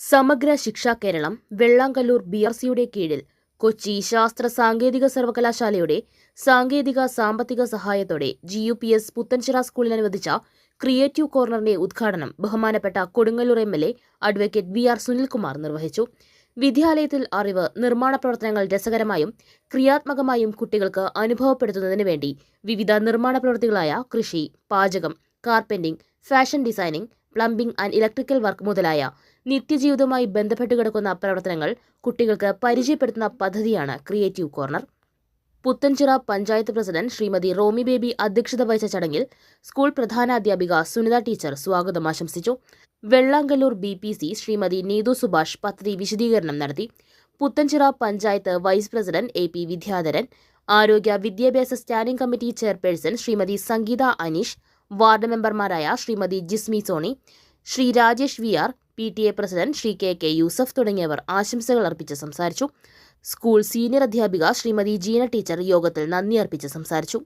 സമഗ്ര ശിക്ഷാ Keralam Vellangallur B R സിയുടെ കീഴിൽ കൊച്ചി ശാസ്ത്ര സാങ്കേതിക സർവകലാശാലയുടെ സാങ്കേതിക സാമ്പത്തിക സഹായത്തോടെ G U P S Puthenchira സ്കൂളിൽ അനുവദിച്ച ക്രിയേറ്റീവ് കോർണറിന്റെ ഉദ്ഘാടനം ബഹുമാനപ്പെട്ട Kodungallur M L A advocate V R Sunilkumar നിർവഹിച്ചു. വിദ്യാലയത്തിൽ അറിവ് നിർമ്മാണ പ്രവർത്തനങ്ങൾ രസകരമായും ക്രിയാത്മകമായും കുട്ടികൾക്ക് അനുഭവപ്പെടുത്തുന്നതിന് വേണ്ടി വിവിധ നിർമ്മാണ പ്രവൃത്തികളായ കൃഷി പാചകം carpenting fashion designing plumbing and electrical work മുതലായ നിത്യജീവിതവുമായി ബന്ധപ്പെട്ട് കിടക്കുന്ന പ്രവർത്തനങ്ങൾ കുട്ടികൾക്ക് പരിചയപ്പെടുത്തുന്ന പദ്ധതിയാണ് creative corner Puthenchira panchayat president Shrimati Romy Baby അധ്യക്ഷത വഹിച്ച ചടങ്ങിൽ സ്കൂൾ പ്രധാനാധ്യാപിക സുനിത ടീച്ചർ സ്വാഗതം ആശംസിച്ചു. Vellangallur B P C Shrimati Neethu Subhash പദ്ധതി വിശദീകരണം നടത്തി. Puthenchira panchayat vice president A P Vidyadharan ആരോഗ്യ വിദ്യാഭ്യാസ standing committee chairperson Shrimati Sangeetha Aneesh ward മെമ്പർമാരായ Shrimati Jismi Sony Shri Rajesh V R P T A president Shri K K Yusuf തുടങ്ങിയവർ ആശംസകൾ അർപ്പിച്ച് സംസാരിച്ചു. സ്കൂൾ സീനിയർ അധ്യാപിക Shrimati Jeena teacher യോഗത്തിൽ നന്ദി അർപ്പിച്ച് സംസാരിച്ചു.